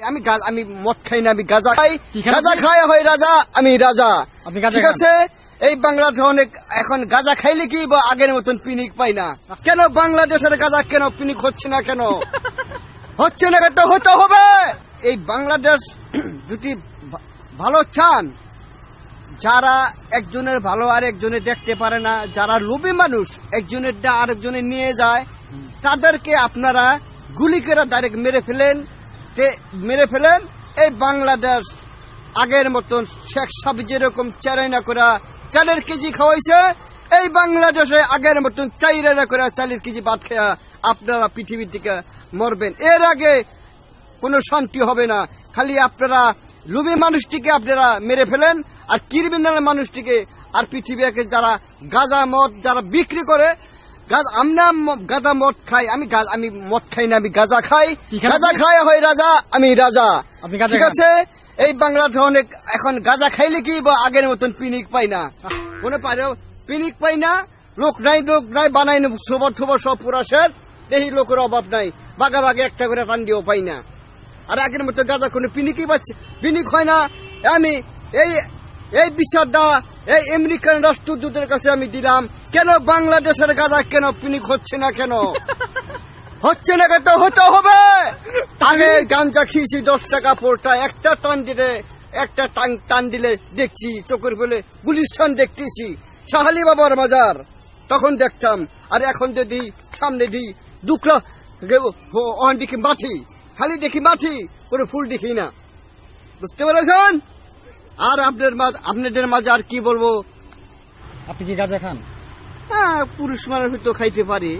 আমি আমি মদ খাই না আমি গাঁজা খাই। গাঁজা? খাই হয় রাজা আমি রাজা। ঠিক আছে? এই বাংলাদেশে অনেক এখন গাঁজা খাইলে কি বা আগের মতন পিনিক পাই না? কেন বাংলাদেশের গাঁজা কেন পিনিক হচ্ছে না কেন? হচ্ছে না কেন? হতে হবে। এই বাংলাদেশ যদি ভালো চান যারা একজনের ভালো আর একজনে দেখতে পারে না যারা লোভী মানুষ একজনেরটা আরেকজনে নিয়ে যায় তাদেরকে আপনারা গুলি করে ডাইরেক্ট মেরে ফেলেন। মেরে ফেলেন? এই বাংলাদেশ আগের মতন শেখ সাহেব যেরকম চারাইনা করা চালের কেজি খাওয়াইছে, এই বাংলাদেশে আগের মতন চাইরাইনা করা চালের কেজি ভাত খেয়া আপনারা পৃথিবী থেকে মরবেন। এর আগে কোনো শান্তি হবে না। খালি আপনারা লুবি মানুষটিকে আপনারা মেরে ফেলেন আর ক্রিমিনাল মানুষটিকে আর পৃথিবীকে যারা গাঁজা, মদ যারা বিক্রি করে গাঁজা- আমরা গাঁজা মদ খাই আমি আমি মদ খাই না আমি গাঁজা খাই। গাঁজা খাই হয় রাজা আমি রাজা। ঠিক আছে? এই বাংলাদেশে অনেক এখন গাঁজা খাইলে কি বা আগের মতন পিনিক পাই না? কোনো পারে পিনিক পাই না? লোক নাই লোক নাই বানাই সবর ঠোবর সব পুরা শেষ এই লোকের অভাব নাই। বাগা বাগে একটা করে টান দিয়েও পাই না। আর আগের মতো গাঁজা কোনো পিনিকই পাচ্ছে পিনিক হয় না। আমি এই এই বিচারটা এই আমেরিকান রাষ্ট্রদূতের কাছে আমি দিলাম কেন বাংলাদেশের গাঁজা কেন পিনিক হচ্ছে না কেন? হচ্ছে না কেন হতে হবে! আগে গাঞ্জা খেয়েছি দশ টাকা পোলটা একটা টান দিলে একটা টান টান দিলে দেখছি চোখের ফেলে গুলিস্তান দেখতেছি শাহালি বাবার মাজার। তখন দেখতাম আর এখন যদি সামনে দিই দুকলা দেখি মাঠি খালি দেখি মাটি কোনো ফুল দেখি না। বুঝতে পেরেছেন? আর আপনার আপনাদের মাঝে আর কি বলব? আপনি কি গাঁজা খান? হ্যাঁ পুরুষ মানুষ হয়তো খাইতে পারি।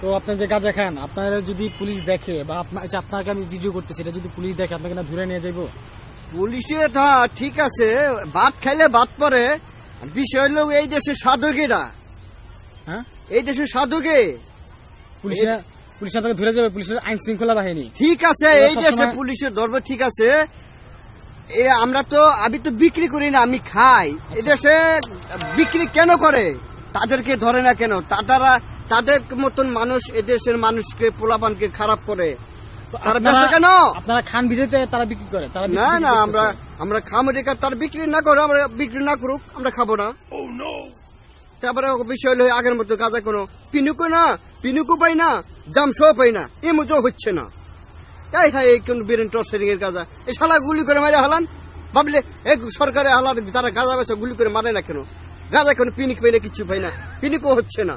তো আপনি যে গাঁজা খান আপনার যদি পুলিশ দেখে বা আপনার আপনাকে আমি ভিডিও করতেছি এটা যদি পুলিশ দেখে আপনাকে না ধরে নিয়ে যাইবো? পুলিশে হ্যাঁ ঠিক আছে ভাত খাইলে ভাত পরে বিষয় হলো এই দেশের সাধকেরা হ্যাঁ? এই দেশের সাধকে। পুলিশরা পুলিশ আপনাকে ধরে যাবে পুলিশের আইন শৃঙ্খলা বাহিনী। ঠিক আছে এই দেশে পুলিশের ধরবে ঠিক আছে আমরা তো আমি তো বিক্রি করি না আমি খাই। এই দেশে বিক্রি কেন করে? তাদেরকে ধরে না কেন? তারা তাদের মতন মানুষ এদেশের মানুষকে পোলাপানকে খারাপ করে। তারা আপনারা- কেন? আপনারা খান বিদেতে তারা বিক্রি করে তারা না না আমরা আমরা খামো রেখা তার বিক্রি না করো আমরা বিক্রি না করুক আমরা খাব না। তারপরে বিষয় হলো আগের মতো গাঁজা কোনো পিনুকো না পিনুকো পাই না জামসও পাই না এ মতো হচ্ছে না। হ্যাঁ এই কোন বীরেন এর গাঁজা? এই শালা গুলি করে মারে হালান? ভাবলে সরকারে হালার গাঁজা বেছে গুলি করে মারে না কেন? গাঁজা কোনো পিনিক পাই না কিচ্ছু পাই না। পিনিকও হচ্ছে না।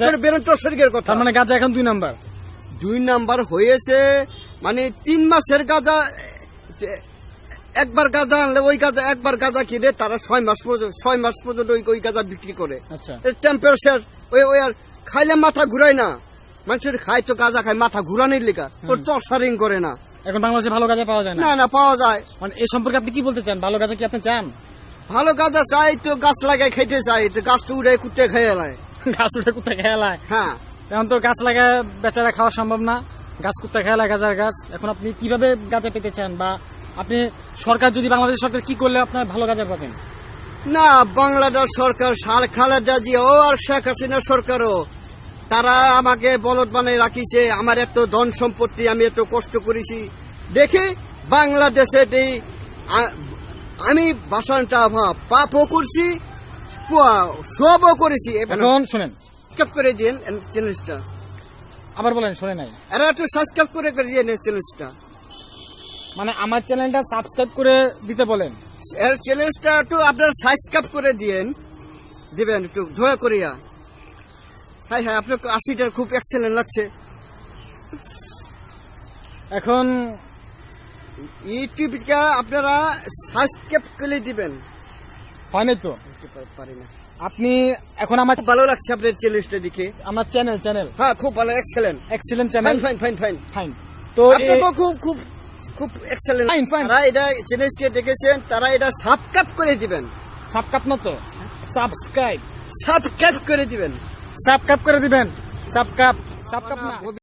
কোনো এর কথা। মানে গাঁজা এখন দুই নাম্বার? দুই নাম্বার হয়েছে মানে তিন মাসের গাঁজা একবার গাঁজা আনলে ওই গাঁজা একবার গাঁজা কিনে তারা ছয় মাস পর্যন্ত ছয় মাস পর্যন্ত ওই ওই গাঁজা বিক্রি করে। আচ্ছা। টেম্পারেচার ওই ওই আর খাইলে মাথা ঘুরায় না। মানুষের খায় তো গাঁজা খায় মাথা ঘুরানোর লেখা ওর তো অসারিং করে না। এখন বাংলাদেশে ভালো গাঁজা পাওয়া যায় না? না না পাওয়া যায়। মানে এই সম্পর্কে আপনি কি বলতে চান? ভালো গাঁজা কি আপনি চান? ভালো গাঁজা চাই তো গাছ লাগাই খাইতে চাই তো গাছ তো উড়ে কুত্তে খেয়ে এলায় গাছ উঠে কোথায় খেয়ালায় হ্যাঁ। এখন তো গাছ লাগা বেচারা খাওয়া সম্ভব না। গাছ কুত্তা খেয়ালায় গাজার গাছ। এখন আপনি কীভাবে গাঁজা পেতে চান? বা আপনি সরকার যদি বাংলাদেশ সরকার কি করলে আপনার ভালো গাঁজা পাবেন? না বাংলাদেশ সরকার সার খালেদা ও আর শেখ হাসিনা সরকারও। তারা আমাকে বলদ বানাই রাখিছে আমার এত ধন সম্পত্তি আমি এত কষ্ট করেছি। দেখি বাংলাদেশে এই আমি বাসনটা ভা- পাপও করছি সবও করেছি। এখন শুনেন। সাবস্ক্রাইব করে দিন চ্যানেলটা আবার বলেন শুনে নাই। এরা একটু সাবস্ক্রাইব করে করে দিন চ্যানেলটা মানে আমার চ্যানেলটা সাবস্ক্রাইব করে দিতে বলেন। এর চ্যানেলটা একটু আপনার সাবস্ক্রাইব করে দিয়েন দিবেন একটু দয়া করিয়া। হ্যাঁ হ্যাঁ আপনার আশিটার খুব এক্সেলেন্ট লাগছে। এখন ইউটিউবটা আপনারা সাবস্ক্রাইব করে দিবেন। হয়নি তো? পারি না। আপনি এখন আমার ভালো লাগছে আপনার চ্যানেলটা দেখে। আমার চ্যানেল চ্যানেল হ্যাঁ খুব ভালো excellent excellent fine channel fine fine fine fine তো আপনাকেও খুব খুব খুব এক্সেলেন্ট Fine, fine. তারা এটা চ্যানেলটা দেখেছেন তারা এটা সাবস্ক্রাইব করে দিবেন। সাবকাপ না তো? সাবস্ক্রাইব সাবস্ক্রাইব করে দিবেন। সাবকাপ করে দিবেন। সাবকাপ সাবকাপ না।